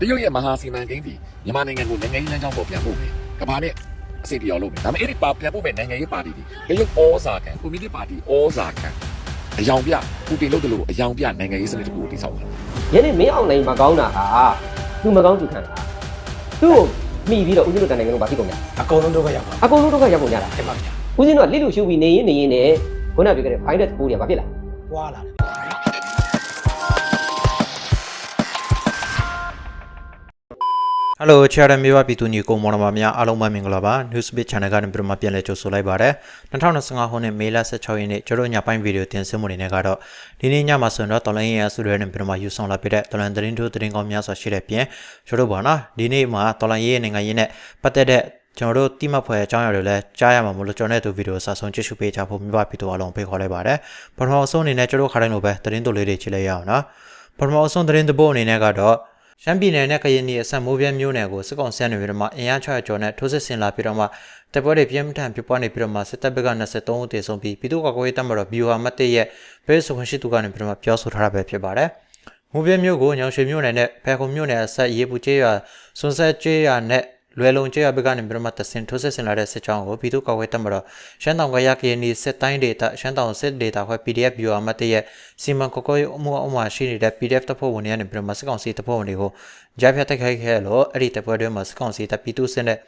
တရုတ်ရဲ့မဟာစီမံကိန်းဒီမြန်မာနိုင်ငံကိုနိုင်ငံရေးလမ်းကြောင်းပေါ်ပြန်ဖို့ပဲကမ္ဘာနဲ့အစီအပြောင်းလုပ်မယ်ဒါပေမဲ့အဲ့ဒီပါပြန်ဖို့ပဲနိုင်ငံရေးပါတီဒီတရုတ်ဩဇာခံကွန်မြူနတီပါတီဩဇာခံအယောင်ပြပူတင်လုပ်တယ်လို့အယောင်ပြနိုင်ငံရေးစနစ်တစ်ခုကိုတည်ဆောက်တာယနေ့မင်းအောင်နိုင်မကောင်းတာဟာသူမကောင်းသူခံတာသူ့ကိုမိပြီးတော့ဦးဇင်းတို့တန်နိုင်ငံလုံးဘာဖြစ်ကုန်လဲအကုန်လုံးတော့ရောက်ပါအကုန်လုံးတော့ရောက်ကုန်ကြတာအဲ့ပါဗျာဦးဇင်းတို့ကလိလူရှုပြီးနေရင်နေရင်နဲ့ခုနပြောခဲ့တဲ့ virus ပိုးတွေကဘာဖြစ်လာပွားလာတယ် ဟယ်လိုချာရမေဘပြည်သူညီကိုမော်နမများအားလုံးပဲမင်္ဂလာပါ Newsbit Channel ကနေပြန်မပြန်လဲကြိုဆိုလိုက်ပါရစေ2025ခုနှစ်မေလ16ရက်နေ့ကျွန်တော်ညပိုင်းဗီဒီယိုတင်ဆက်မှုတွေနဲ့ကတော့ဒီနေ့ညမှာဆိုရင်တော့တော်လိုင်းရအစုတွေနဲ့ပြန်မယူဆောင်လာပြတဲ့တော်လိုင်းသတင်းထိုးသတင်းကောင်းများစွာရှိတဲ့ပြင်ကျွန်တော်တို့ပါနော်ဒီနေ့မှာတော်လိုင်းရေးနိုင်ငံရေးနဲ့ပတ်သက်တဲ့ကျွန်တော်တို့တိမတ်ဖွဲ့အကြောင်းအရာတွေလည်းကြားရမှာမလို့ကျွန်တော်တို့ဗီဒီယိုစာဆုံးကြည့်ရှုပေးကြဖို့မိဘပြည်သူအားလုံးဖိတ်ခေါ်လိုက်ပါတယ်ပထမအဆုံးအနေနဲ့ကျွန်တော်ခါတိုင်းလိုပဲသတင်းတိုလေးတွေကြည့်လိုက်ရအောင်နော်ပထမအဆုံးသတင်းတပုတ်အနေနဲ့ကတော့ ရှမ်းပြည်နယ်နဲ့ကရင်ပြည်အဆက်မိုးပြဲမျိုးနယ်ကိုစစ်ကောင်ဆန်နေပြီးတော့မှအင်အား600ကျော်နဲ့ထိုးစစ်ဆင်လာပြီးတော့မှတပ်ပွဲတွေပြင်းထန်ပြပွားနေပြီးတော့မှစစ်တပ်ဘက်က23ဦးသေဆုံးပြီးပြည်သူ့ကာကွယ်ရေးတပ်မတော်ဘီယိုဟာမတ်တစ်ရဲ့ဘဲဆိုခွင့်ရှိသူကနေပြီးတော့မှပြောဆိုထားတာပဲဖြစ်ပါတယ်။မိုးပြဲမျိုးကိုညောင်ရွှေမျိုးနယ်နဲ့ဖဲခုံမျိုးနယ်အဆက်ရေးပူကျေးရွာစွန်ဆက်ကျေးရွာနဲ့ လွယ်လုံးကျေးရွာဘက်ကနေပြီးတော့မှတဆင်ထိုးစစ်ဆင်လာတဲ့စစ်ကြောင်းကိုပြည်သူ့ကာကွယ်ရေးတပ်မတော်ရှမ်းတောင်ကရကရင်နီစစ်တိုင်းဒေသရှမ်းတောင်စစ်ဒေသခွဲ PDF ဘီယိုဟာမတ်တစ်ရဲ့စီမံကော်ကော်ရေးအမှုအမှုရှိနေတဲ့ PDF တပ်ဖွဲ့ဝင်တွေကနေပြီးတော့မှစစ်ကောင်စီတပ်ဖွဲ့ဝင်တွေကိုကြားဖြတ်တိုက်ခိုက်ခဲ့လို့အဲ့ဒီတပ်ပွဲတွင်မှာစကောင်စီတပ်ပြည်သူစစ်နဲ့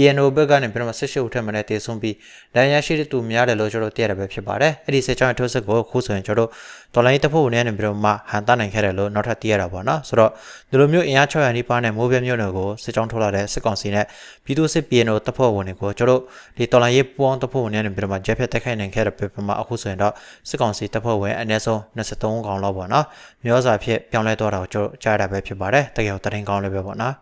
PNO ဘက်ကနေပြန်မဆက်ရှုပ်ထက်မနဲ့တည်ဆုံပြီးဒဏ်ရာရှိတဲ့သူများတယ်လို့ကျွန်တော်သိရတာပဲဖြစ်ပါတယ်အဲ့ဒီစစ်ကြောင်းထိုးစစ်ကိုခုဆိုရင်ကျွန်တော်တော်လိုင်းတပ်ဖွဲ့ဝင်တွေနဲ့ပြန်မှဟန်တာနိုင်ခဲ့တယ်လို့နောက်ထပ်သိရတာပေါ့နော်ဆိုတော့ဒီလိုမျိုးအင်အား600နီးပါးနဲ့မိုးပြဲမျိုးတွေကိုစစ်ကြောင်းထိုးလာတဲ့စစ်ကောင်စီနဲ့ပြည်သူစစ် PNO တပ်ဖွဲ့ဝင်တွေကိုကျွန်တော်ဒီတော်လိုင်းရေးပူအောင်တပ်ဖွဲ့ဝင်တွေနဲ့ပြန်မှကြားဖြတ်တိုက်ခိုက်နိုင်ခဲ့တဲ့ပြမှာအခုဆိုရင်တော့စစ်ကောင်စီတပ်ဖွဲ့ဝင်အနည်းဆုံး23ကောင်လောက်ပေါ့နော်မျိုးစာဖြစ်ပြောင်းလဲသွားတာကိုကျွန်တော်ကြားရတာပဲဖြစ်ပါတယ်တကယ်ကိုတရင်ကောင်းလည်းပဲပေါ့နော်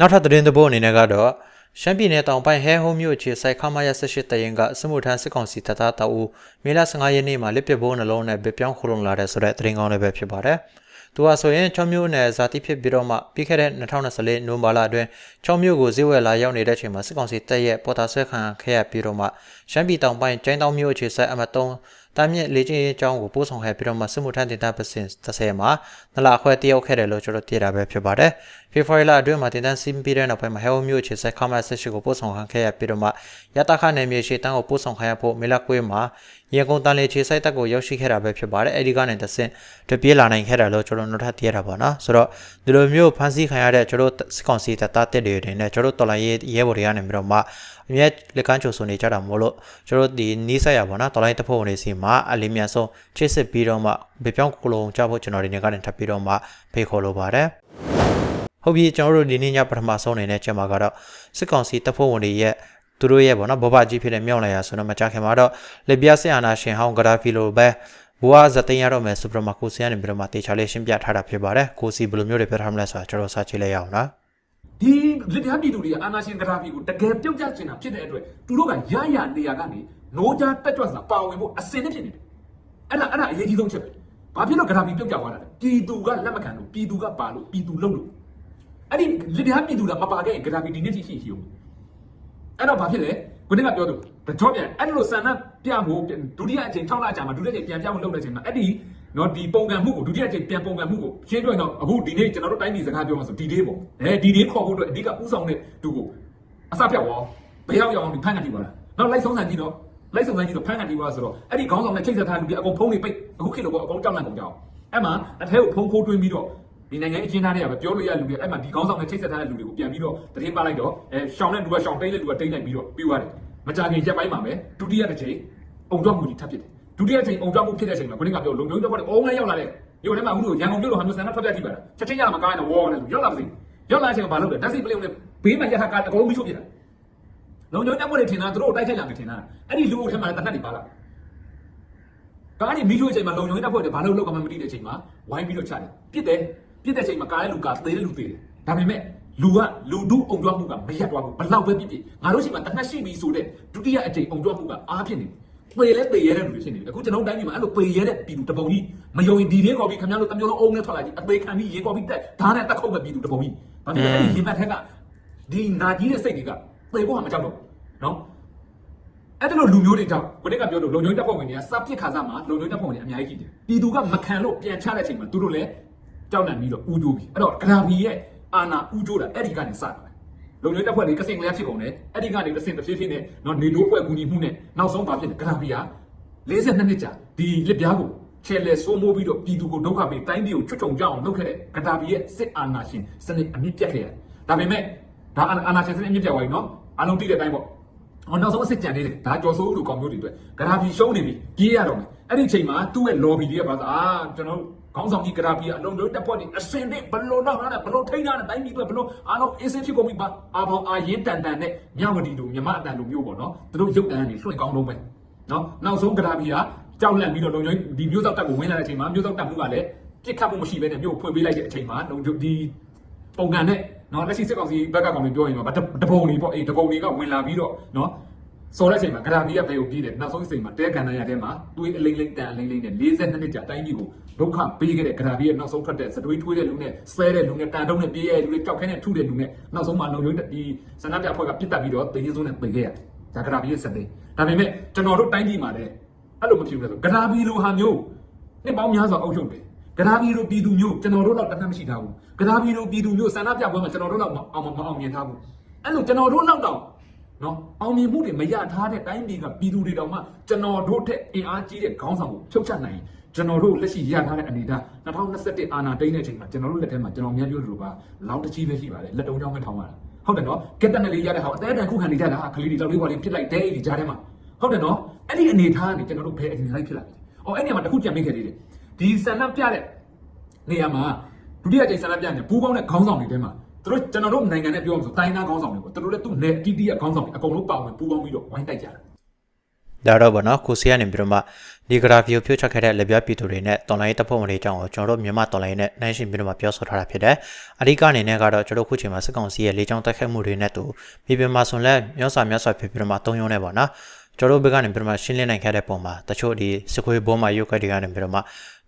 နောက်ထပ်သတင်းသဘောအနေနဲ့ကတော့ ရှမ်းပြည်နယ်တောင်ပိုင်းဟဲဟုံးမြို့အခြေစိုက်ခမာရ18တရင်ကစမှုထမ်းစစ်ကောင်စီတပ်သားတအူမေလ15ရက်နေ့မှာလက်ပစ်ဘိုးနှလုံးနဲ့ဗပြောင်းခုလုံလာတဲ့ဆိုတဲ့သတင်းကောင်းလည်းပဲဖြစ်ပါတယ်။သူဟာဆိုရင်6မြို့နယ်ဇာတိဖြစ်ပြီးတော့မှပြီးခဲ့တဲ့2024နိုဝင်ဘာလအတွင်း6မြို့ကိုဈေးဝယ်လာရောက်နေတဲ့အချိန်မှာစစ်ကောင်စီတပ်ရဲ့ပေါ်တာဆွဲခံခဲ့ရပြီးတော့မှရှမ်းပြည်တောင်ပိုင်းကျိုင်းတောင်မြို့အခြေစိုက်အမတ်3တာမြင့်လေချင်းရေးအကြောင်းကိုပို့ဆောင်ခဲ့ပြီးတော့မှစစ်မှုထမ်းတင်တာပစင်30မှာနလာခွဲတယောက်ခဲ့တယ်လို့ကျွန်တော်သိရတာပဲဖြစ်ပါတယ်။ဖေဖော်ဝါရီလအတွင်းမှာတင်တန်းစီးပြီးတဲ့နောက်ပိုင်းမှာဟဲဝမျိုးအခြေစိုက်ခမဆက်ရှိကိုပို့ဆောင်ခံခဲ့ရပြီးတော့မှရတခနယ်မြေရှေတန်းကိုပို့ဆောင်ခံရဖို့မေလကွေးမှာရေကုန်တန်လေခြေစိုက်တက်ကိုရောက်ရှိခဲ့တာပဲဖြစ်ပါတယ်။အဲဒီကနေတဆင့်တပြေးလာနိုင်ခဲ့တယ်လို့ကျွန်တော်တို့ထပ်သိရတာပေါ့နော်။ဆိုတော့ဒီလိုမျိုးဖန်ဆီးခံရတဲ့ကျွန်တော်တို့စစ်ကောင်စီတပ်သားတက်တွေတွေနဲ့ကျွန်တော်တို့တော်လိုင်းရေးရဲဘော်တွေကနေပြီးတော့မှအမြဲလက်ကမ်းချိုဆိုနေကြတာမို့လို့ကျွန်တော်တို့ဒီနီးစက်ရပါတော့တော်လိုင်းတပ်ဖွဲ့ဝင်တွေစီမှာအလေးမြန်ဆုံးချစ်စစ်ပြီးတော့မှဘေပြောင်းကိုလုံးကြဖို့ကျွန်တော်ဒီနေ့ကနေထပ်ပြီးတော့မှဖိတ်ခေါ်လိုပါတယ် ဟုတ်ပြီကျွန်တော်တို့ဒီနေ့ညပထမဆုံးအနေနဲ့ကျမကတော့စစ်ကောင်စီတပ်ဖွဲ့ဝင်တွေရဲ့သူတို့ရဲ့ပေါ့နော်ဘောဘကြီးဖြစ်တဲ့မြောက်လိုက်ရဆိုတော့မကြခင်မှာတော့လေပြစစ်အာနာရှင်ဟောင်းဂရာဖီလိုပဲဘွားဇသိန်းရတော့မယ်စူပရမာကိုစီကနေပြီးတော့မှတေချာလေးရှင်းပြထားတာဖြစ်ပါတယ်ကိုစီဘယ်လိုမျိုးတွေပြထားမလဲဆိုတာကျွန်တော်စကြည့်လိုက်ရအောင်နော်ဒီလက်ထပ်ပြည်သူတွေကအာနာရှင်ဂရာဖီကိုတကယ်ပြုတ်ကျချင်တာဖြစ်တဲ့အတွက်သူတို့ကရရနေရာကနေနိုးကြားတက်ကြွစွာပါဝင်ဖို့အစင်နဲ့ဖြစ်နေတယ်အဲ့ဒါအဲ့ဒါအရေးကြီးဆုံးချက်ပဲဘာဖြစ်လို့ဂရာဖီပြုတ်ကျသွားတာလဲပြည်သူကလက်မခံလို့ပြည်သူကပါလို့ပြည်သူလုံလို့ အဲ့ဒီလက်ထပ်ပြည်သူကမပါခဲ့ရင်ဂရာဖီဒီနေ့ရှိရှိရှိဦးအဲ့တော့ဘာဖြစ်လဲကိုနေ့ကပြောသူတကြောပြန်အဲ့လိုဆန္ဒပြဖို့ဒုတိယအချိန်6လကြာမှာဒုတိယအချိန်ပြန်ပြဖို့လုပ်တဲ့အချိန်မှာအဲ့ဒီနော်ဒီပုံကံမှုကိုဒုတိယအချိန်ပြန်ပုံကံမှုကိုရှင်းပြရင်တော့အခုဒီနေ့ကျွန်တော်တို့တိုင်းပြည်စကားပြောမှာဆိုဒီဒေးပေါ့အဲဒီဒေးခေါ်ဖို့အတွက်အဓိကဥဆောင်တဲ့သူကိုအစပြောက်ရောဘယ်ရောက်ရောက်ဒီဖန်ကန်တီပါလားနောက်လိုက်ဆုံးဆန်ကြည့်တော့လိုက်ဆုံးဆန်ကြည့်တော့ဖန်ကန်တီပါဆိုတော့အဲ့ဒီခေါင်းဆောင်နဲ့ချိတ်ဆက်ထားလူတွေအကုန်ဖုံးနေပိတ်အခုခေတ်လိုပေါ့အကုန်ကြောက်လန့်ကုန်ကြအောင်အဲ့မှာအထဲကိုဖုံးခိုးတွင်းပြီးတော့ ဒီနိုင်ငံအချင်းသားတွေကပဲပြောလို့ရလူတွေအဲ့မှာဒီခေါင်းဆောင်နဲ့ချိတ်ဆက်ထားတဲ့လူတွေကိုပြန်ပြီးတော့တတိပလိုက်တော့အဲရှောင်းတဲ့လူကရှောင်းတိတ်တဲ့လူကတိတ်လိုက်ပြီးတော့ပြီးသွားတယ်မကြခင်ရက်ပိုင်းမှာပဲဒုတိယတစ်ချိန်အုံကြောက်မှုကြီးထပ်ဖြစ်တယ်ဒုတိယချိန်အုံကြောက်မှုဖြစ်တဲ့အချိန်မှာကိုင်းကပြောလုံခြုံရေးတပ်ဖွဲ့တွေအုံးငယ်ရောက်လာတဲ့ဒီထဲမှာအခုလိုရန်ကုန်မြို့လိုဟာမျိုးဆန္ဒထွက်ပြကြည့်ပါလားချက်ချင်းရမှာကားနေဝေါ်နေရောက်လာပါစေရောက်လာတဲ့အချိန်မှာဘာလုပ်လဲဓာတ်စီပလေးနဲ့ဘေးမှာရထားကားအကုန်လုံးမိချို့ပြတာလုံခြုံရေးတပ်ဖွဲ့တွေထင်တာသူတို့တိုက်ခိုက်လာမယ်ထင်တာအဲ့ဒီလူအုပ်ထဲမှာတနတ်တွေပါလာကားနေမိချို့အချိန်မှာလုံခြုံရေးတပ်ဖွဲ့တွေဘာလို့လောက်ကမှမသိတဲ့အချိန်မှာဝိုင်းပြီးတော့ချတယ်ပြစ်တယ် ပြစ်တဲ့အချိန်မှာကားရဲ့လူကသေတဲ့လူသေတယ်ဒါပေမဲ့လူကလူဒုအုံကြွမှုကမရက်သွားဘူးဘလောက်ပဲပြစ်ပြစ်ငါတို့ရှိမှတနတ်ရှိပြီဆိုတဲ့ဒုတိယအကြိမ်အုံကြွမှုကအားဖြစ်နေတယ်ပေလဲပေရဲတဲ့လူတွေဖြစ်နေတယ်အခုကျွန်တော်တိုင်းပြည်မှာအဲ့လိုပေရဲတဲ့ပြည်သူတပုံကြီးမယုံရင်ဒီလေးခေါ်ပြီးခင်ဗျားတို့တမျိုးလုံးအုံနဲ့ထွက်လာကြည့်အသေးခံပြီးရေခေါ်ပြီးတက်ဓာတ်နဲ့တက်ခုတ်မဲ့ပြည်သူတပုံကြီးဘာဖြစ်လဲအဲ့ဒီရင်မထက်ကဒီနာကြီးတဲ့စိတ်တွေကပေဖို့ဟာမကြောက်တော့နော်အဲ့ဒါလိုလူမျိုးတွေကြောင့်ကိုနေ့ကပြောလို့လုံခြုံရေးတပ်ဖွဲ့ဝင်တွေကစပစ်ခါစားမှာလုံခြုံရေးတပ်ဖွဲ့ဝင်တွေအများကြီးကြီးတယ်ပြည်သူကမခံလို့ပြန်ချတဲ့အချိန်မှာသူတို့လည်း ကြောက်လန့်ပြီးတော့ဥကြိုးပြီအဲ့တော့ဂရာဘီရဲ့အာနာဥကြိုးတာအဲ့ဒီကနေစတာပဲလုံလေးတက်ဖွဲ့တွေကစင်ကလေးဖြစ်ကုန်တယ်အဲ့ဒီကနေတစ်စင်တစ်ဖြည်းဖြည်းနဲ့နော်နေတိုးဖွဲ့ကူညီမှုနဲ့နောက်ဆုံးဘာဖြစ်လဲဂရာဘီဟာ42နှစ်ကြာဒီလက်ပြားကိုချဲလဲစိုးမိုးပြီးတော့ပြည်သူကိုဒုက္ခပေးတိုင်းပြည်ကိုချွတ်ချုံကြအောင်လုပ်ခဲ့တဲ့ဂရာဘီရဲ့စစ်အာဏာရှင်စနစ်အမြင့်ပြတ်ခဲ့ရတယ်ဒါပေမဲ့ဒါအာဏာရှင်စနစ်အမြင့်ပြတ်သွားပြီနော်အားလုံးသိတဲ့အတိုင်းပေါ့ဟောနောက်ဆုံးအစ်စ်ကြံနေတယ်ဒါကြော်စိုးလူကောင်မျိုးတွေအတွက်ဂရာဖီရှုံးနေပြီကြီးရတော့မယ်အဲ့ဒီအချိန်မှာသူ့ရဲ့ lobby တွေကပါဆိုအာကျွန်တော် ခေါင်းဆောင်ကြီးဂရာဖီကအလုံးလုံးတက်ဖွဲ့နေအစင်နဲ့ဘလို့တော့ဟာဘလို့ထိန်းထားတဲ့တိုင်းပြည်အတွက်ဘလို့အားလုံးအင်းစင်ဖြစ်ကုန်ပြီပါအာဘောင်အာရင်တန်တန်နဲ့မြဝတီတို့မြမအတန်တို့မျိုးပေါ့နော်သူတို့ရုပ်တန်ကနေလွှင့်ကောင်းလုံးပဲနော်နောက်ဆုံးဂရာဖီကကြောက်လန့်ပြီးတော့လုံချုံဒီမျိုးစောက်တက်ကိုဝင်လာတဲ့အချိန်မှာမျိုးစောက်တက်မှုကလည်းပြစ်ခတ်မှုမရှိဘဲနဲ့မျိုးဖွင့်ပေးလိုက်တဲ့အချိန်မှာလုံချုံဒီပုံကန်နဲ့နော်လက်ရှိစစ်ကောင်စီဘက်ကကောင်တွေပြောရင်တော့တပုံတွေပေါ့အေးတပုံတွေကဝင်လာပြီးတော့နော် စော်တဲ့အချိန်မှာဂရာဘီကဘယ်ကိုပြီးတယ်နောက်ဆုံးအချိန်မှာတဲကန်နာရတဲ့မှာတွေးအလိမ့်လိမ့်တန်အလိမ့်လိမ့်နဲ့42နှစ်ကြာတိုင်းပြည်ကိုဒုက္ခပေးခဲ့တဲ့ဂရာဘီရဲ့နောက်ဆုံးထွက်တဲ့စတွေးထွေးတဲ့လူနဲ့ဆဲတဲ့လူနဲ့တန်တုံးနဲ့ပြေးရတဲ့လူတွေကြောက်ခဲနဲ့ထုတဲ့လူနဲ့နောက်ဆုံးမှာလုံရုံးဒီစန္ဒပြအဖွဲ့ကပြစ်တက်ပြီးတော့တေးရင်းစုံးနဲ့ပြေးခဲ့ရတယ်ဒါဂရာဘီရဲ့စတဲ့ဒါပေမဲ့ကျွန်တော်တို့တိုင်းပြည်မှာလည်းအဲ့လိုမဖြစ်ဘူးလေဆိုဂရာဘီလိုဟာမျိုးနှစ်ပေါင်းများစွာအုပ်ချုပ်တယ်ဂရာဘီလိုပြည်သူမျိုးကျွန်တော်တို့တော့တတ်မှတ်မရှိထားဘူးဂရာဘီလိုပြည်သူမျိုးစန္ဒပြပွဲမှာကျွန်တော်တို့တော့အောင်မအောင်မြင်ထားဘူးအဲ့လိုကျွန်တော်တို့တော့တော့ နော်အောင်မြင်မှုတွေမရထားတဲ့တိုင်းပြည်ကပြည်သူတွေတောင်မှကျွန်တော်တို့ထက်အင်အားကြီးတဲ့ခေါင်းဆောင်ကိုဖြုတ်ချနိုင်ရင်ကျွန်တော်တို့လက်ရှိရထားတဲ့အနေအထား2021အာဏာသိမ်းတဲ့အချိန်မှာကျွန်တော်တို့လက်ထဲမှာကျွန်တော်များပြောလို့ပါလောင်းတကြီးပဲရှိပါတယ်လက်တုံးကြောင်းပဲထောင်းရတာဟုတ်တယ်နော်ကက်တန်နယ်လေးရတဲ့ဟာအသေးအတန်ခုခံနေကြတာကလေးတွေတောက်လေးပေါ်လေးဖြစ်လိုက်တဲ့ဒီကြားထဲမှာဟုတ်တယ်နော်အဲ့ဒီအနေအထားကနေကျွန်တော်တို့ဘယ်အနေလိုက်ဖြစ်လာလဲ။အော်အဲ့ဒီမှာတစ်ခုကြံမိခဲ့သေးတယ်။ဒီဆန္ဒပြတဲ့နေရာမှာဒုတိယကြိမ်ဆန္ဒပြနေပူးပေါင်းတဲ့ခေါင်းဆောင်တွေထဲမှာသူ တို့ကျွန်တော်တို့နိုင်ငံနဲ့ပြောမှဆိုတိုင်းသားခေါင်းဆောင်တွေပေါ့သူတို့လည်းသူ့နယ်အတီးတီးရဲ့ခေါင်းဆောင်တွေအကုန်လုံးပါဝင်ပူးပေါင်းပြီးတော့ဝိုင်းတိုက်ကြတာဒါတော့ဗောနော်ကိုစီကနေပြီးတော့မှဒီဂရာဖီကိုဖြိုးချခဲ့တဲ့လက်ပြပြည်သူတွေနဲ့တော်လိုင်းတပ်ဖွဲ့ဝင်တွေအကြောင်းကိုကျွန်တော်တို့မြန်မာတော်လိုင်းနဲ့နှိုင်းယှဉ်ပြီးတော့မှပြောဆိုထားတာဖြစ်တယ်။အဓိကအနေနဲ့ကတော့ကျွန်တော်တို့ခုချိန်မှာစစ်ကောင်စီရဲ့လေကြောင်းတိုက်ခိုက်မှုတွေနဲ့တူပြည်ပမှာဆိုလည်းမြောက်စာမြောက်စာဖြစ်ပြီးတော့မှတုံးရုံးနေပါနော်။ကျွန်တော်တို့ဘက်ကနေပြီးတော့မှရှင်းလင်းနိုင်ခဲ့တဲ့ပုံမှာတချို့ဒီစခွေဘုံမှာရုပ်ကတ်တွေကနေပြီးတော့မှ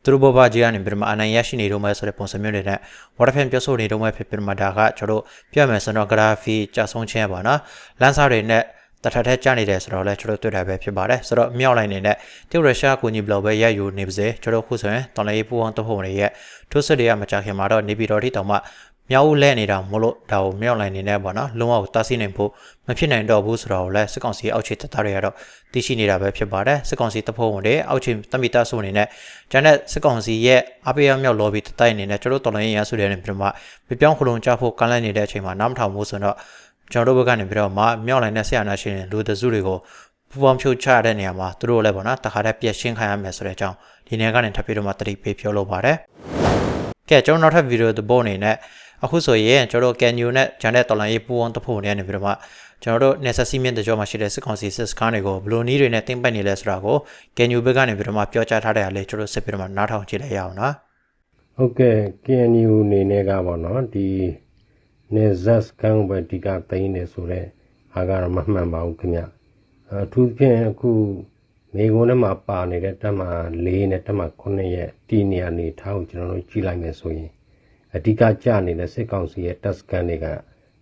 သူတို့ဘဘကြီးကနေပြီးတော့မှအနိုင်ရရှိနေတော့မယ်ဆိုတဲ့ပုံစံမျိုးတွေနဲ့ waterfan ပြောဆိုနေတော့မယ်ဖြစ်ပြီးတော့မှဒါကကျွန်တော်တို့ပြမယ်ဆိုတော့ graphy ကြာဆုံးခြင်းပါနော်။လန်ဆာတွေနဲ့တထထက်ကြနေတယ်ဆိုတော့လည်းကျွန်တော်တွေ့တာပဲဖြစ်ပါတယ်ဆိုတော့မြောက်လိုက်နေတဲ့တရုတ်ရုရှားကိုညီဘလောက်ပဲရက်ယူနေပါစေကျွန်တော်ခုဆိုရင်တော်လေးပူအောင်တဖို့တွေရဲ့ထိုးစစ်တွေကမကြခင်မှာတော့နေပြည်တော်ထိတောင်မှ မြောက်ဦးလဲနေတာမလို့ဒါကိုမြောက်လိုက်နေနေပေါ့နော်လုံးဝတားဆီးနိုင်ဖို့မဖြစ်နိုင်တော့ဘူးဆိုတော့လည်းစစ်ကောင်စီအောက်ခြေတပ်သားတွေကတော့သိရှိနေတာပဲဖြစ်ပါတယ်စစ်ကောင်စီတပ်ဖွဲ့ဝင်တွေအောက်ခြေတမိသားစုအနေနဲ့ကျန်တဲ့စစ်ကောင်စီရဲ့အပိယမြောက်လော်ဘီတတိုက်အနေနဲ့ကျွန်တော်တော်လိုင်းရန်ဆိုတဲ့နေပြီးတော့မှပြပြောင်းခလုံးကြဖို့ကမ်းလှမ်းနေတဲ့အချိန်မှာနားမထောင်ဘူးဆိုတော့ကျွန်တော်တို့ဘက်ကနေပြီးတော့မှမြောက်လိုင်းတဲ့ဆရာနာရှင်လူတစုတွေကိုပူပေါင်းဖြုတ်ချတဲ့နေရာမှာသူတို့လည်းပေါ့နော်တခါတည်းပြက်ရှင်းခံရမယ်ဆိုတဲ့အကြောင်းဒီနေရာကနေထပ်ပြီးတော့မှတတိပေးပြောလို့ပါတယ် ကဲကျွန်တော်နောက်ထပ်ဗီဒီယိုတစ်ပုတ်အနေနဲ့အခုဆိုရင်ကျွန်တော်တို့ကန်ယူနဲ့ဂျန်တဲ့တော်လိုင်းရေးပူပေါင်းတစ်ဖို့နေနေပြီးတော့မှကျွန်တော်တို့ necessary မြင့်တကြောမှာရှိတဲ့စစ်ကောင်စီစစ်စခန်းတွေကိုဘလိုနီးတွေနဲ့တင်ပတ်နေလဲဆိုတာကိုကန်ယူဘက်ကနေပြီးတော့မှပြောကြားထားတဲ့အရာလေးကျွန်တော်စစ်ပြီးတော့မှနားထောင်ကြည့်လိုက်ရအောင်နော်ဟုတ်ကဲ့ KNU အနေနဲ့ကပေါ့နော်ဒီနေဇက်စကန်ဘယ်ဒီကသိန်းနေဆိုတော့အားကတော့မမှန်ပါဘူးခင်ဗျအထူးဖြင့်အခု မေကွန်းထဲမှာပါနေတဲ့တက်မှာ၄နဲ့တက်မှာ9ရဲ့တီနေရာနေထားကိုကျွန်တော်တို့ကြည့်လိုက်မယ်ဆိုရင်အဓိကကြနေတဲ့စစ်ကောင်စီရဲ့တက်စကန်တွေက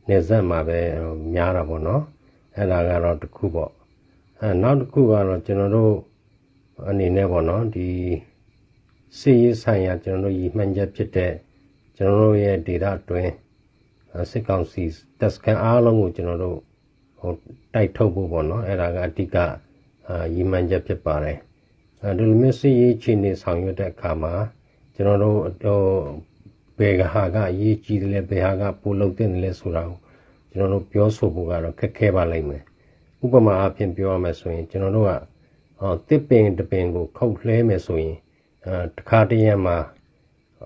နေဇက်မှာပဲများတာပေါ့နော်အဲ့ဒါကတော့တစ်ခုပေါ့အဲနောက်တစ်ခုကတော့ကျွန်တော်တို့အနေနဲ့ပေါ့နော်ဒီစီရေးဆိုင်ရာကျွန်တော်တို့ရည်မှန်းချက်ဖြစ်တဲ့ကျွန်တော်တို့ရဲ့ data တွင်အဲစစ်ကောင်စီတက်စကန်အားလုံးကိုကျွန်တော်တို့ဟိုတိုက်ထုတ်ဖို့ပေါ့နော်အဲ့ဒါကအဓိကအာ ရည်မှန်းချက်ဖြစ်ပါတယ်အဲဒီလိုမျိုးစီရေးချင်းနေဆောင်ရွက်တဲ့အခါမှာကျွန်တော်တို့ဟိုဘယ်ကဟာကအရေးကြီးတယ်လဲဘယ်ဟာကပိုလုပ်တဲ့လဲဆိုတာကိုကျွန်တော်တို့ပြောဆိုဖို့ကတော့ခက်ခဲပါလိမ့်မယ်ဥပမာအဖြစ်ပြောရမယ်ဆိုရင်ကျွန်တော်တို့ကဟောတစ်ပင်တစ်ပင်ကိုခုတ်လှဲမယ်ဆိုရင်အဲတခါတည်းရမှာ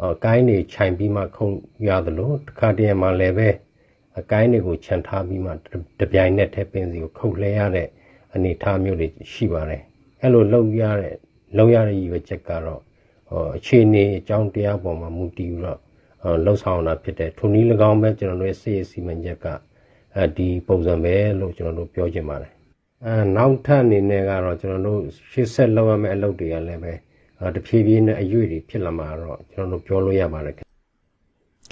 အကိုင်းတွေခြိုင်ပြီးမှခုတ်ရတယ်လို့တခါတည်းရမှာလည်းပဲအကိုင်းတွေကိုခြံထားပြီးမှတပြိုင်နက်တည်းပင်စီကိုခုတ်လှဲရတဲ့ အနေအထားမျိုးတွေရှိပါတယ်အဲ့လိုလုပ်ရတဲ့လုပ်ရတဲ့ရည်ရွယ်ချက်ကတော့ဟောအခြေအနေအကြောင်းတရားပေါ်မှာမူတည်ပြီးတော့လှုပ်ဆောင်တာဖြစ်တဲ့ထုံနည်း၎င်းပဲကျွန်တော်တို့ရဲ့စိတ်စီမံချက်ကအဲဒီပုံစံပဲလို့ကျွန်တော်တို့ပြောချင်ပါတယ်အဲနောက်ထပ်အနေနဲ့ကတော့ကျွန်တော်တို့ရှေ့ဆက်လုပ်ရမယ့်အလုပ်တွေကလည်းပဲအဲတဖြည်းဖြည်းနဲ့အရွေ့တွေဖြစ်လာမှာတော့ကျွန်တော်တို့ပြောလို့ရပါတယ်ခင်ဗျ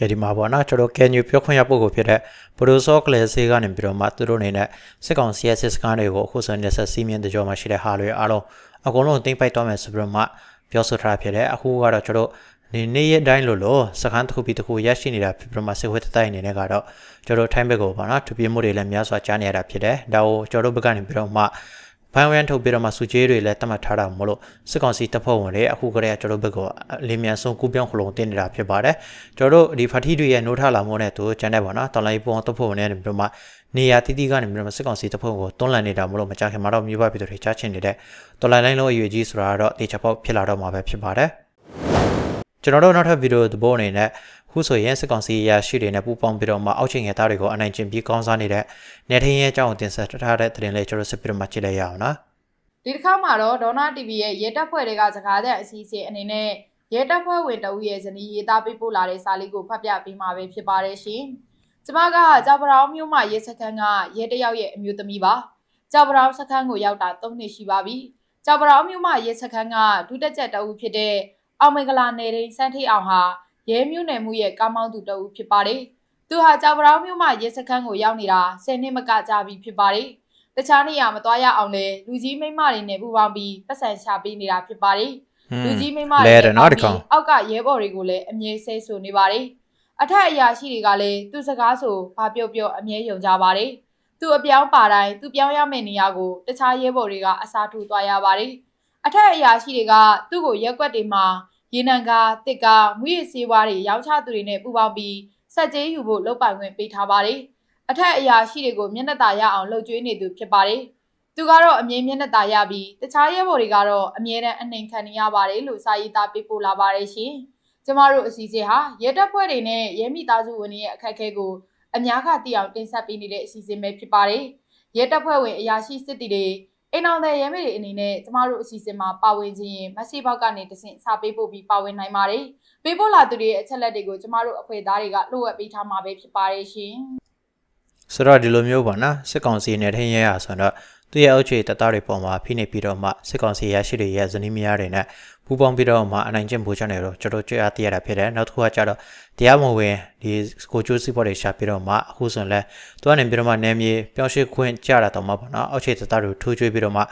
ကဲဒီမှာပေါ့နော်ကျွန်တော်ကန်ယူပြောခွင့်ရပုဂ္ဂိုလ်ဖြစ်တဲ့ပရိုဆော့ကလေးဆေးကနေပြီးတော့မှသူတို့အနေနဲ့စစ်ကောင်စီရဲ့စစ်စခန်းတွေကိုအခုဆိုရင်ဆက်စီးမြင့်တကြောမှာရှိတဲ့ဟာတွေအားလုံးအကုန်လုံးသိမ့်ပိုက်တော့မယ်ဆိုပြီးတော့မှပြောဆိုထားတာဖြစ်တယ်အခုကတော့ကျွန်တော်နေနေ့ရက်တိုင်းလို့လို့စကန်တစ်ခုပြီးတစ်ခုရရှိနေတာဖြစ်ပြီးတော့မှစေဝတ်တိုင်းအနေနဲ့ကတော့ကျွန်တော်တို့ထိုင်းဘက်ကိုပေါ့နော်သူပြင်းမှုတွေလည်းများစွာကြားနေရတာဖြစ်တယ်ဒါကိုကျွန်တော်တို့ဘက်ကနေပြီးတော့မှ ဘိုင်ဝမ်ထုတ်ပြီးတော့မှစုချေးတွေလည်းတတ်မှတ်ထားတာမလို့စစ်ကောင်စီတပ်ဖွဲ့ဝင်တွေအခုကတည်းကကျွန်တော်တို့ဘက်ကအလင်းမြန်ဆုံးကူးပြောင်းခလုံးတင်နေတာဖြစ်ပါတယ်ကျွန်တော်တို့ဒီဖာတီတွေရဲ့နိုးထလာမှုနဲ့သူကျန်တဲ့ပေါ့နော်တော်လိုင်းပုံတပ်ဖွဲ့ဝင်တွေနဲ့ပြီးတော့မှနေရာတိတိကနေပြီးတော့မှစစ်ကောင်စီတပ်ဖွဲ့ဝင်ကိုတွန်းလှန်နေတာမလို့မကြခင်မှာတော့မြို့ပပြည်သူတွေကြားချင်နေတဲ့တော်လိုင်းလိုင်းလုံးအရွေကြီးဆိုတာကတော့တေချာပေါက်ဖြစ်လာတော့မှာပဲဖြစ်ပါတယ်ကျွန်တော်တို့နောက်ထပ်ဗီဒီယိုသဘောအနေနဲ့ ခုဆိုရင်စစ်ကောင်စီအရာရှိတွေနဲ့ပူးပေါင်းပြီးတော့မှအောက်ချိန်ငယ်သားတွေကိုအနိုင်ကျင့်ပြီးကောင်းစားနေတဲ့နေထင်းရဲ့အကြောင်းကိုတင်ဆက်ထားတဲ့သတင်းလေးကျွန်တော်စစ်ပြီးတော့မှကြည့်လိုက်ရအောင်နော်ဒီတစ်ခါမှာတော့ဒေါနာ TV ရဲ့ရဲတပ်ဖွဲ့တွေကစကားတဲ့အစီအစဉ်အနေနဲ့ရဲတပ်ဖွဲ့ဝင်တအုပ်ရဲ့ဇနီးရေးသားပေးပို့လာတဲ့စာလေးကိုဖတ်ပြပေးမှာပဲဖြစ်ပါတယ်ရှင်။ကျမကကြောက်ပရောင်းမြို့မှာရဲစခန်းကရဲတယောက်ရဲ့အမျိုးသမီးပါ။ကြောက်ပရောင်းစခန်းကိုရောက်တာ၃နှစ်ရှိပါပြီ။ကြောက်ပရောင်းမြို့မှာရဲစခန်းကဒုတက်ချက်တအုပ်ဖြစ်တဲ့အောင်မင်္ဂလာနယ်ရင်းစန်းထိတ်အောင်ဟာ ရဲမြို့နယ်မှုရဲ့ကားမောင်းသူတအုပ်ဖြစ်ပါတယ်။သူဟာကြောက်ပရောင်းမြို့မှာရဲစခန်းကိုရောက်နေတာ၁၀နှစ်မကကြာပြီဖြစ်ပါတယ်။တခြားနေရာမသွားရအောင်လဲလူကြီးမိန်းမတွေနဲ့ပူပေါင်းပြီးပတ်စံရှာပေးနေတာဖြစ်ပါတယ်။လူကြီးမိန်းမတွေလဲတယ်နော်ဒီကောင်အောက်ကရဲဘော်တွေကိုလည်းအမြဲဆဲဆိုနေပါတယ်။အထက်အရာရှိတွေကလည်းသူ့စကားဆိုဘာပြောပြောအမြဲယုံကြပါတယ်။သူ့အပြောင်းပါတိုင်းသူပြောင်းရမယ့်နေရာကိုတခြားရဲဘော်တွေကအစားထိုးသွားရပါတယ်။အထက်အရာရှိတွေကသူ့ကိုရက်ွက်တွေမှာ ရေနံကားတစ်ကားမွေးရစေးဝါးတွေရောင်းချသူတွေနဲ့ပူပေါင်းပြီးစက်ကြေးယူဖို့လုပ်ပိုင်ခွင့်ပေးထားပါတယ်။အထက်အရာရှိတွေကိုမျက်နှာသာရအောင်လှုပ်ကြွေးနေသူဖြစ်ပါတယ်။သူကတော့အမြင်မျက်နှာသာရပြီးတခြားရဲဘော်တွေကတော့အမြဲတမ်းအနှိမ်ခံနေရပါတယ်လို့စာရေးသားပေးပို့လာပါတယ်ရှင်။ကျမတို့အစီအစဉ်ဟာရဲတပ်ဖွဲ့တွေနဲ့ရဲမိသားစုဝင်တွေရဲ့အခက်အခဲကိုအများကသိအောင်တင်ဆက်ပေးနေတဲ့အစီအစဉ်ပဲဖြစ်ပါတယ်။ရဲတပ်ဖွဲ့ဝင်အရာရှိစစ်တီတွေ အိမ်အောင်တဲ့ရဲမေတွေအနေနဲ့ကျမတို့အစီအစဉ်မှာပါဝင်ခြင်းရင်မက်ဆေ့ဘောက်ကနေတဆင့်စာပေးပို့ပြီးပါဝင်နိုင်ပါတယ်။ပေးပို့လာသူတွေရဲ့အချက်လက်တွေကိုကျမတို့အဖွဲ့သားတွေကလိုအပ်ပေးထားမှာပဲဖြစ်ပါတယ်ရှင်။ဆိုတော့ဒီလိုမျိုးပေါ့နော်စစ်ကောင်စီနဲ့ထင်းရဲရဆိုတော့ သူ့ရဲ့အုပ်ချုပ်ရေးတပ်သားတွေပေါ်မှာဖိနေပြီးတော့မှစစ်ကောင်စီရရှိတွေရဲ့ဇနီးမယားတွေနဲ့ပူးပေါင်းပြီးတော့မှအနိုင်ကျင့်ဖို့ချနေတော့ကျွန်တော်ကြွရသိရတာဖြစ်တယ်နောက်တစ်ခုကကျတော့တရားမဝင်ဒီကိုကျိုးစီပေါ်တွေရှာပြီးတော့မှအခုဆိုရင်လဲသူကနေပြီးတော့မှနယ်မြေပြောင်းရွှေ့ခွင့်ကြတာတော့မှပေါ့နော်အောက်ခြေတပ်သားတွေထိုးချွေးပြီးတော့မှ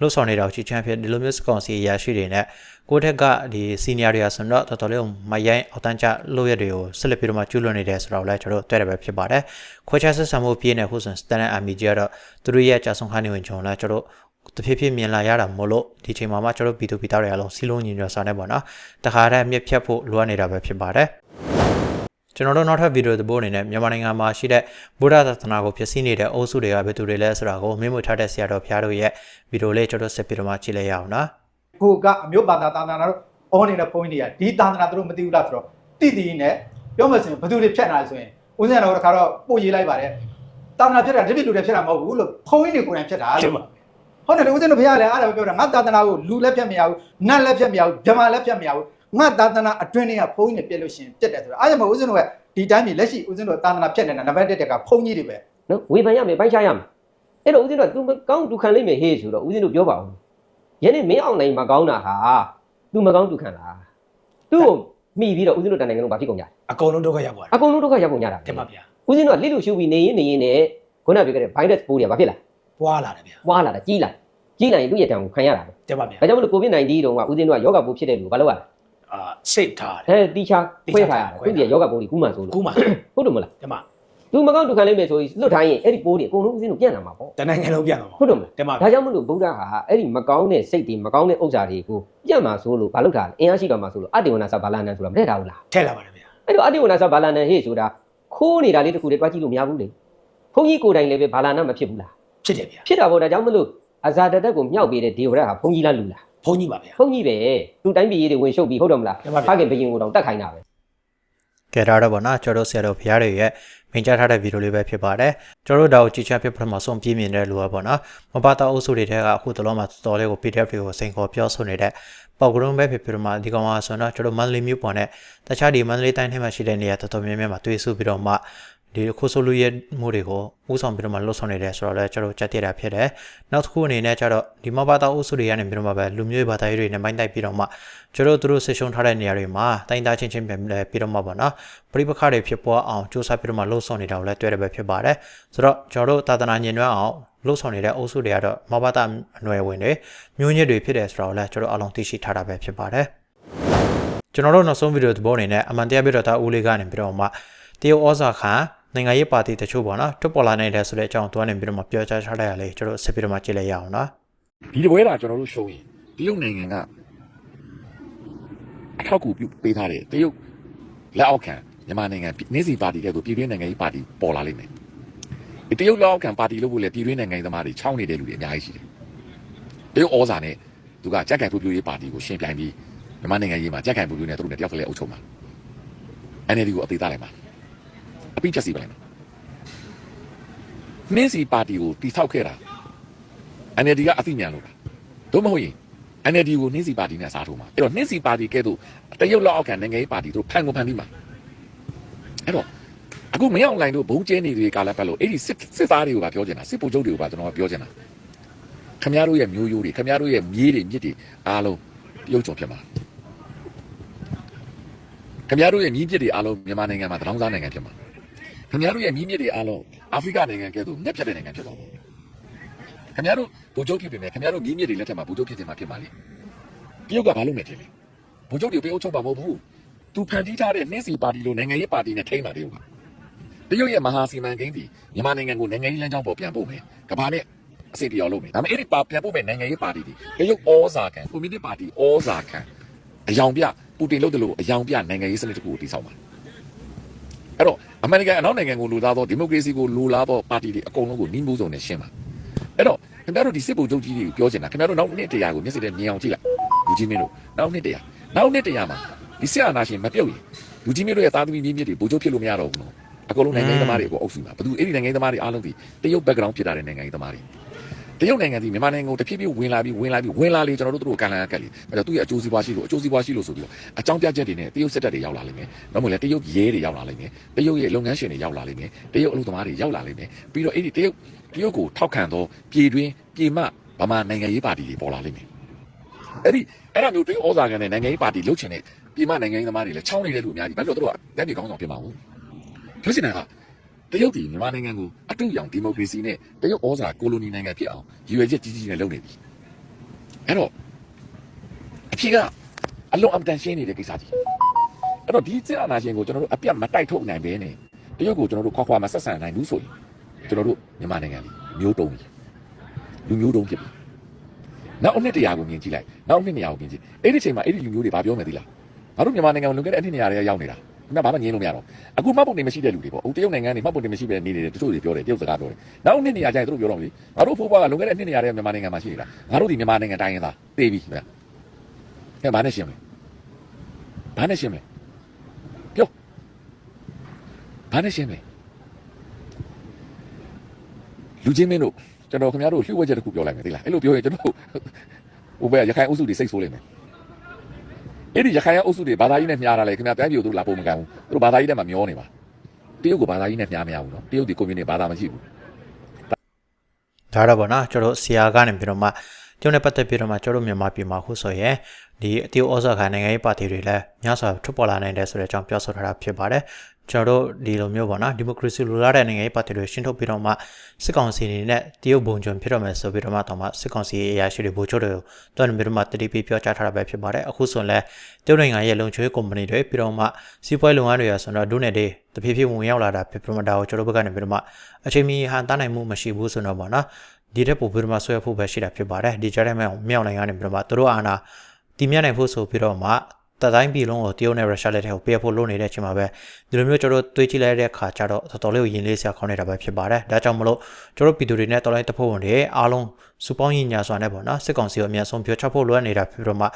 လှုပ်ဆောင်နေတာကိုချီချမ်းဖြစ်ဒီလိုမျိုးစစ်ကောင်စီရရှိတွေနဲ့ ကိုယ့်ထက်ကဒီစီနီယာတွေကဆိုတော့တော်တော်လေးမရိုင်းအောက်တန်းကျလို့ရတွေကိုဆက်လက်ပြီးတော့မှကျူးလွန်နေတယ်ဆိုတော့လည်းကျွန်တော်တို့တွေ့ရပဲဖြစ်ပါတယ်ခွဲခြားဆက်ဆံမှုပြည့်နေခုဆိုစတန်အာမီကြီးကတော့သူတို့ရဲ့ကြာဆုံးခါနေဝင်ကြုံလာကျွန်တော်တို့တဖြည်းဖြည်းမြင်လာရတာမို့လို့ဒီချိန်မှာမှကျွန်တော်တို့ဗီဒီယိုဗီတာတွေအလုံးစီလုံးညီညွတ်စာနဲ့ပေါ့နော်တခါတည်းမြက်ဖြတ်ဖို့လိုအပ်နေတာပဲဖြစ်ပါတယ်ကျွန်တော်တို့နောက်ထပ်ဗီဒီယိုသဘောအနေနဲ့မြန်မာနိုင်ငံမှာရှိတဲ့ဗုဒ္ဓသာသနာကိုဖြစ်စည်းနေတဲ့အုပ်စုတွေကဘယ်သူတွေလဲဆိုတာကိုမေ့မထားတဲ့ဆရာတော်ဖျားတို့ရဲ့ဗီဒီယိုလေးကျွန်တော်ဆက်ပြီးတော့မှကြည့်လိုက်ရအောင်နော် ကိုကအမျိုးဘာသာသာသနာတော့အောနေတဲ့ point တွေကဒီသာသနာသူတို့မသိဘူးလားဆိုတော့တိတိနဲ့ပြောမှဆိုရင်ဘယ်သူတွေဖြတ်လာလဲဆိုရင်ဦးဇင်းတော်တခါတော့ပို့ရေးလိုက်ပါတယ်သာသနာဖြတ်တာဒီပြလူတွေဖြတ်တာမဟုတ်ဘူးလို့ဘုန်းကြီးတွေကိုယ်တိုင်ဖြတ်တာလို့ဟုတ်တယ်လေဦးဇင်းတို့ဘုရားလည်းအားလည်းပြောတာငါသာသနာကိုလူလည်းဖြတ်မရဘူးနတ်လည်းဖြတ်မရဘူးဓမ္မလည်းဖြတ်မရဘူးငါသာသနာအတွင်းတွေကဘုန်းကြီးတွေပြည့်လို့ရှိရင်ပြတ်တယ်ဆိုတော့အားရမဦးဇင်းတို့ကဒီတိုင်းပြည်လက်ရှိဦးဇင်းတို့သာသနာဖြတ်နေတာနံပါတ်1တက်ကဘုန်းကြီးတွေပဲနော်ဝေဖန်ရမယ်ပိုင်းခြားရမယ်အဲ့တော့ဦးဇင်းတို့က तू မကောင်း तू ခံလိမ့်မယ်ဟေးဆိုတော့ဦးဇင်းတို့ပြောပါဦး ယနေ့မင်းအောင်နိုင်မကောင်းတာဟာ तू မကောင်း तू ခံလားသူ့ကိုမိပြီးတော့ဦးဇင်းတို့တန်နိုင်ငံလုံးဘာဖြစ်ကုန်ကြလဲအကုန်လုံးဒုက္ခရောက်သွားတယ်အကုန်လုံးဒုက္ခရောက်ကုန်ကြတာတင်ပါဗျာဦးဇင်းတို့ကလှစ်လို့ရှုပ်ပြီးနေရင်နေရင်နဲ့ခုနပြောခဲ့တဲ့ virus ပိုးတွေကဘာဖြစ်လာပွားလာတယ်ဗျာပွားလာတာကြီးလာကြီးလာရင်သူ့ရဲ့တံကိုခံရတာပဲတင်ပါဗျာဒါကြောင့်မလို့ COVID-19 တုန်းကဦးဇင်းတို့ကယောဂပိုးဖြစ်တဲ့လူဘာလုပ်ရလဲအာစိတ်ထားတယ်အဲတီချာခွဲထားရတယ်သူ့ရဲ့ယောဂပိုးတွေကူးမှဆိုလို့ခုမှဟုတ်တယ်မလားတင်ပါ သူမကောင်းဒုက္ခလိမ့်မယ်ဆိုရင်လွတ်ထားရင်အဲ့ဒီပိုးတွေအကုန်လုံးဦးဇင်းတို့ပြန်လာမှာပေါ့တနိုင်ငံလုံးပြန်တော့ဟုတ်တယ်မလားတင်ပါဒါကြောင့်မလို့ဗုဒ္ဓဟာအဲ့ဒီမကောင်းတဲ့စိတ်တွေမကောင်းတဲ့ဥစ္စာတွေကိုပြတ်မှာဆိုလို့ဘာလုပ်တာလဲအင်အားရှိတော့မှာဆိုလို့အတ္တဝနာသဘာလနံဆိုတာမထည့်ထားဘူးလားထည့်လာပါတယ်ဗျာအဲ့တော့အတ္တဝနာသဘာလနံဟေ့ဆိုတာခိုးနေတာလေးတစ်ခုလေးတွားကြည့်လို့မရဘူးလေဘုန်းကြီးကိုယ်တိုင်လည်းပဲဘာလနံမဖြစ်ဘူးလားဖြစ်တယ်ဗျာဖြစ်တာပေါ့ဒါကြောင့်မလို့အဇာတတက်ကိုမြောက်ပေးတဲ့ဒေဝရဟာဘုန်းကြီးလားလူလားဘုန်းကြီးပါဗျာဘုန်းကြီးပဲသူတိုင်းပြည်ရေးတွေဝင်ရှုပ်ပြီးဟုတ်တယ်မလားတင်ပါဗျာဖခင်ဘယင်ကိုတောင်တတ်ခိုင်းတာပဲ ကဲဒါတော့ဗောနော်ကျွန်တော်တို့ဆရာတော်ဖျားတွေရဲ့မိန့်ကြားထားတဲ့ဗီဒီယိုလေးပဲဖြစ်ပါတယ်ကျွန်တော်တို့ဒါကိုကြည့်ချပြပထမဆုံးပြည့်မြင်တဲ့လူကဗောနော်မပါတာအုပ်စုတွေထဲကအခုတလုံးမှာတော်လေးကို PDF တွေကိုစိန်ခေါ်ပြောဆိုနေတဲ့ပေါကရုံးပဲဖြစ်ပြီးတော့မှဒီကောင်ကဆိုတော့ကျွန်တော်မန္တလေးမြို့ပေါ်နဲ့တခြားဒီမန္တလေးတိုင်းထဲမှာရှိတဲ့နေရာတော်တော်များများမှာတွေ့ဆုံပြီးတော့မှ ဒီခိုးဆိုလူရဲ့မှုတွေကိုဥဆောင်ပြီးတော့မှလှုပ်ဆောင်နေတယ်ဆိုတော့လည်းကျွန်တော်ကြက်တည်တာဖြစ်တယ်နောက်တစ်ခုအနေနဲ့ကျတော့ဒီမပါတာအုပ်စုတွေကနေပြီးတော့မှပဲလူမျိုးဘာသာရေးတွေနဲ့မိုင်းတိုက်ပြီးတော့မှကျွန်တော်တို့ဆက်ရှုံးထားတဲ့နေရာတွေမှာတိုင်းသားချင်းချင်းပြန်လဲပြီးတော့မှပေါ့နော်ပြိပခါတွေဖြစ်ပေါ်အောင်စူးစမ်းပြီးတော့မှလှုပ်ဆောင်နေတာကိုလည်းတွေ့ရပဲဖြစ်ပါတယ်ဆိုတော့ကျွန်တော်တို့သာသနာညင်နွမ်းအောင်လှုပ်ဆောင်နေတဲ့အုပ်စုတွေကတော့မဘာသာအနွယ်ဝင်တွေမျိုးညစ်တွေဖြစ်တယ်ဆိုတော့လည်းကျွန်တော်အလုံးသိရှိထားတာပဲဖြစ်ပါတယ်ကျွန်တော်တို့နောက်ဆုံးဗီဒီယိုသဘောအနေနဲ့အမှန်တရားပြတော့တာဦးလေးကနေပြီးတော့မှတရုတ်ဩဇာခံနို င်ငံရေးပါတီတချို့ပေါ့နော်ထွတ်ပေါ်လာနိုင်တယ်ဆိုတဲ့အကြောင်းသွားနေပြီးတော့မှပြောကြားထားလိုက်ရလေကျွန်တော်ဆက်ပြီးတော့မှကြည့်လိုက်ရအောင်နော်ဒီတပွဲတာကျွန်တော်တို့ရှုံးရင်တရုတ်နိုင်ငံကအထောက်အကူပြုပေးထားတယ်တရုတ်လက်အောက်ခံမြန်မာနိုင်ငံနေစီပါတီကဲ့သို့ပြည်တွင်းနိုင်ငံရေးပါတီပေါ်လာလိမ့်မယ်ဒီတရုတ်လက်အောက်ခံပါတီလို့ကိုလည်းပြည်တွင်းနိုင်ငံရေးသမားတွေချောင်းနေတဲ့လူတွေအများကြီးရှိတယ်တရုတ်ဩဇာနဲ့သူကကြက်ကြိုင်ဖူးပြူရေးပါတီကိုရှင်းပြိုင်ပြီးမြန်မာနိုင်ငံရေးမှာကြက်ကြိုင်ဖူးပြူနဲ့သူတို့နဲ့တယောက်ကလေးအုပ်ချုပ်မှာ NLD ကိုအသေးသားလိုက်မှာ အပိချက်စီပလိုက်မှာနှင်းစီပါတီကိုတိဆောက်ခဲ့တာ NLD ကအသိဉာဏ်လို့လားတို့မဟုတ်ရင် NLD ကိုနှင်းစီပါတီနဲ့အစားထိုးမှာအဲ့တော့နှင်းစီပါတီကဲ့သို့တရုတ်လောက်အောက်ခံနိုင်ငံရေးပါတီတို့ဖန်ကုန်ဖန်ပြီးမှာအဲ့တော့အခုမင်းအောင်လိုင်တို့ဘုံကျဲနေတွေကလည်းပဲလို့အဲ့ဒီစစ်စစ်သားတွေကိုပါပြောချင်တာစစ်ဗိုလ်ချုပ်တွေကိုပါကျွန်တော်ကပြောချင်တာခမရတို့ရဲ့မျိုးရိုးတွေခမရတို့ရဲ့မြေးတွေမြစ်တွေအားလုံးတရုတ်ကြော်ဖြစ်မှာခမရတို့ရဲ့မြင်းမြစ်တွေအားလုံးမြန်မာနိုင်ငံမှာတထောင်စားနိုင်ငံဖြစ်မှာ ခမရတို့ရဲ့မြင်းမြစ်တွေအားလုံးအာဖရိကနိုင်ငံကဲ့သို့မြက်ဖြတ်တဲ့နိုင်ငံဖြစ်သွားမှာခင်ဗျားတို့ဗိုလ်ချုပ်ဖြစ်ပြီမယ်ခင်ဗျားတို့မြင်းမြစ်တွေလက်ထက်မှာဗိုလ်ချုပ်ဖြစ်တင်မှာဖြစ်ပါလေတရုတ်ကဘာလုပ်နေတယ်လဲဗိုလ်ချုပ်တွေပေးအုပ်ချုပ်ပါမဟုတ်ဘူးသူဖန်တီးထားတဲ့နှင်းစီပါတီလိုနိုင်ငံရေးပါတီနဲ့ထိမ့်ပါတရုတ်ကတရုတ်ရဲ့မဟာစီမံကိန်းတီမြန်မာနိုင်ငံကိုနိုင်ငံရေးလမ်းကြောင်းပေါ်ပြန်ပို့မယ်ကဘာနဲ့အစီအပြောင်းလုပ်မယ်ဒါပေမဲ့အဲ့ဒီပါပြန်ပို့မယ်နိုင်ငံရေးပါတီတီတရုတ်ဩဇာခံကွန်မြူနတီပါတီဩဇာခံအယောင်ပြပူတင်လုပ်တယ်လို့အယောင်ပြနိုင်ငံရေးစနစ်တစ်ခုကိုတည်ဆောက်ပါအဲ့တော့ အမေရိကန်အနောက်နိုင်ငံကိုလူသားသောဒီမိုကရေစီကိုလူလားသောပါတီတွေအကုန်လုံးကိုနှီးမိုးစုံနဲ့ရှင်းပါအဲ့တော့ခင်ဗျားတို့ဒီစစ်ဗိုလ်ချုပ်ကြီးတွေကိုပြောချင်တာခင်ဗျားတို့နောက်နှစ်တရာကိုမျက်စိနဲ့မြင်အောင်ကြည့်လိုက်လူကြီးမင်းတို့နောက်နှစ်တရာနောက်နှစ်တရာမှာဒီစစ်အာဏာရှင်မပြုတ်ရင်လူကြီးမင်းတို့ရဲ့သားသမီးမြင့်မြင့်တွေဗိုလ်ချုပ်ဖြစ်လို့မရတော့ဘူးနော်အကုန်လုံးနိုင်ငံရေးသမားတွေအကုန်အုပ်စုမှာဘယ်သူအဲ့ဒီနိုင်ငံရေးသမားတွေအားလုံးဒီတရုတ် background ဖြစ်တာတဲ့နိုင်ငံရေးသမားတွေ တရုတ်နိုင်ငံဒီမြန်မာနိုင်ငံကိုတဖြည်းဖြည်းဝင်လာပြီးဝင်လာပြီးဝင်လာလေကျွန်တော်တို့တို့ကန်လန်ကက်လေအဲ့တော့သူ့ရဲ့အကျိုးစီးပွားရှိလို့အကျိုးစီးပွားရှိလို့ဆိုပြီးတော့အကြောင်းပြချက်တွေနဲ့တရုတ်စစ်တပ်တွေရောက်လာလိမ့်မယ်။ဘာမို့လဲတရုတ်ရဲတွေရောက်လာလိမ့်မယ်။တရုတ်ရဲ့လုပ်ငန်းရှင်တွေရောက်လာလိမ့်မယ်။တရုတ်အလုပ်သမားတွေရောက်လာလိမ့်မယ်။ပြီးတော့အဲ့ဒီတရုတ်တရုတ်ကိုထောက်ခံသောပြည်တွင်းပြည်မဗမာနိုင်ငံရေးပါတီတွေပေါ်လာလိမ့်မယ်။အဲ့ဒီအဲ့ဒါမျိုးတရုတ်ဩဇာခံတဲ့နိုင်ငံရေးပါတီလှုပ်ချင်တဲ့ပြည်မနိုင်ငံရေးသမားတွေလည်းချောင်းနေတဲ့လူအများကြီးဘာလို့လဲသူတို့ကတက်ပြည်ကောင်းဆောင်ဖြစ်မှာဘူး။ပြောချင်တာက တရုတ်ဒီမြန်မာနိုင်ငံကိုအတူရောင်ဒီမိုကရေစီနဲ့တရုတ်ဩဇာကိုလိုနီနိုင်ငံဖြစ်အောင်ရည်ရွယ်ချက်ကြီးကြီးနဲ့လုပ်နေပြီ။အဲ့တော့အဖြစ်ကအလုံးအမတန်ရှင်းနေတဲ့ကိစ္စကြီးအဲ့တော့ဒီစစ်အာဏာရှင်ကိုကျွန်တော်တို့အပြတ်မတိုက်ထုတ်နိုင်ဘဲနဲ့တရုတ်ကိုကျွန်တော်တို့ခွာခွာမဆက်ဆံနိုင်ဘူးဆိုရင်ကျွန်တော်တို့မြန်မာနိုင်ငံလေးမျိုးတုံးပြီလူမျိုးတုံးဖြစ်ပြီနောက်အနှစ်တရာကိုမြင်ကြည့်လိုက်နောက်အနှစ်နေရာကိုမြင်ကြည့်အဲ့ဒီအချိန်မှာအဲ့ဒီလူမျိုးတွေဘာပြောမယ်သိလားငါတို့မြန်မာနိုင်ငံကိုလွန်ခဲ့တဲ့အနှစ်နေရာတွေကရောက်နေတာ ခင်ဗျာဘာမှငြင်းလို့မရတော့အခုမှတ်ပုံတင်မရှိတဲ့လူတွေပေါ့အခုတရုတ်နိုင်ငံနေမှတ်ပုံတင်မရှိပဲနေနေတယ်တချို့တွေပြောတယ်တရုတ်စကားပြောတယ်နောက်အနှစ်နေရာကျရင်သူတို့ပြောတော့လေငါတို့ဖိုးဘွားကလွန်ခဲ့တဲ့အနှစ်နေရာတွေကမြန်မာနိုင်ငံမှာရှိနေတာငါတို့ဒီမြန်မာနိုင်ငံတိုင်းရင်းသားတေးပြီခင်ဗျာအဲဘာနဲ့ရှင်းမလဲဘာနဲ့ရှင်းမလဲပြောဘာနဲ့ရှင်းမလဲလူချင်းမင်းတို့ကျွန်တော်ခင်ဗျားတို့လှုပ်ဝဲချက်တစ်ခုပြောလိုက်မယ်သိလားအဲ့လိုပြောရင်ကျွန်တော်ဟိုဘက်ရခိုင်အုပ်စုတွေစိတ်ဆိုးလိမ့်မယ် အဲ့ဒီရခိုင်အုပ်စုတွေဘာသာကြီးနဲ့မြားတာလေခင်ဗျာတိုင်းပြည်ကိုသူတို့လာပုံမကန်ဘူးသူတို့ဘာသာကြီးနဲ့မှမျောနေပါတရုတ်ကဘာသာကြီးနဲ့မြားမရဘူးနော်တရုတ်ဒီကွန်မြူနတီဘာသာမရှိဘူးဒါတော့ဗောနော်ကျွန်တော်တို့ဆရာကနေပြီးတော့မှကျွန်တော်နဲ့ပတ်သက်ပြီးတော့မှကျွန်တော်တို့မြန်မာပြည်မှာခုဆိုရင်ဒီအ tiêu ဩဇာခံနိုင်ငံရေးပါတီတွေလည်းညစွာထွက်ပေါ်လာနိုင်တယ်ဆိုတဲ့အကြောင်းပြောဆိုထားတာဖြစ်ပါတယ် ကျွန်တော်တို့ဒီလိုမျိုးပေါ့နော်ဒီမိုကရေစီလိုလားတဲ့နိုင်ငံရေးပါတီတွေရှင်းထုတ်ပြီးတော့မှစစ်ကောင်စီအနေနဲ့တရုတ်ဘုံကျွန်ဖြစ်တော့မယ်ဆိုပြီးတော့မှတော့မှစစ်ကောင်စီအရာရှိတွေဗိုလ်ချုပ်တွေကိုတွန်းပြီးတော့မှတတိပိပြောကြားထားတာပဲဖြစ်ပါတယ်အခုဆိုရင်လည်းတရုတ်နိုင်ငံရဲ့လုံခြုံရေးကုမ္ပဏီတွေပြီးတော့မှစီးပွားရေးလုပ်ငန်းတွေရဆိုတော့ဒုနဲ့တွေတဖြည်းဖြည်းဝင်ရောက်လာတာဖြစ်ပြီးတော့မှဒါကိုကျွန်တော်တို့ဘက်ကနေပြီးတော့မှအချိန်မီဟန်တားနိုင်မှုမရှိဘူးဆိုတော့ပေါ့နော်ဒီတဲ့ပို့ပြီးတော့မှဆွဲဖို့ပဲရှိတာဖြစ်ပါတယ်ဒီကြားထဲမှာမြောက်နိုင်ငံကနေပြီးတော့မှသူတို့အာဏာတည်မြဲနိုင်ဖို့ဆိုပြီးတော့မှ တတိုင်းပြည်လုံးကိုတရုတ်နဲ့ရုရှားလက်ထက်ကိုပေးဖို့လုပ်နေတဲ့အချိန်မှာပဲဒီလိုမျိုးကျွန်တော်တို့တွေးကြည့်လိုက်တဲ့အခါကျတော့တော်တော်လေးကိုယဉ်လေးစရာခေါင်းနေတာပဲဖြစ်ပါတယ်ဒါကြောင့်မလို့ကျွန်တော်တို့ပြည်သူတွေနဲ့တော်လိုင်းတဖို့ဝင်တွေအားလုံးစူပေါင်းရင်ညာစွာနဲ့ပေါ့နော်စစ်ကောင်စီကိုအများဆုံးပြောချဖို့လိုအပ်နေတာဖြစ်ပြီးတော့မှ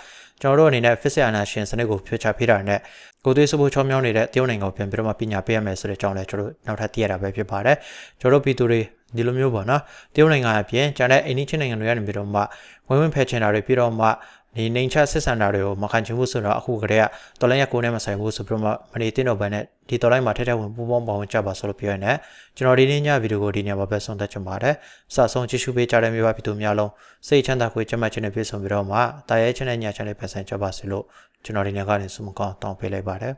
ကျွန်တော်တို့အနေနဲ့ physical analysis စနစ်ကိုပြောချပေးတာနဲ့ကိုသေးစဖို့ချောင်းမြောင်းနေတဲ့တရုတ်နိုင်ငံကိုပြန်ပြီးတော့မှပညာပေးရမယ်ဆိုတဲ့အကြောင်းလည်းကျွန်တော်တို့နောက်ထပ်သိရတာပဲဖြစ်ပါတယ်ကျွန်တော်တို့ပြည်သူတွေဒီလိုမျိုးပေါ့နော်တရုတ်နိုင်ငံအပြင်ကျန်တဲ့အိန္ဒိချင်းနိုင်ငံတွေကနေပြီးတော့မှဝင်ဝင်ဖယ်ချင်တာတွေပြီးတော့မှ ဒီနေချစစ်စံတာတွေကိုမခံချင်ဘူးဆိုတော့အခုကတည်းကတော်လိုင်းရကိုနဲ့မဆိုင်ဘူးဆိုပြီးတော့မှမနေတင်တော့ဘဲနဲ့ဒီတော်လိုင်းမှာထက်ထက်ဝင်ပူပေါင်းပါဝင်ကြပါဆိုလို့ပြောရနေကျွန်တော်ဒီနေ့ညဗီဒီယိုကိုဒီညမှာပဲဆုံးသက်ချင်ပါတယ်စဆုံးကြည့်ရှုပေးကြတဲ့မျိုးပါပြည်သူများလုံးစိတ်ချမ်းသာခွေကျမချင်းနဲ့ပြည့်စုံပြီးတော့မှတာရဲချင်းနဲ့ညချမ်းလေးပဲဆန်ကြပါစေလို့ကျွန်တော်ဒီနေ့ကနေဆုမကောင်းတောင်းပေးလိုက်ပါတယ်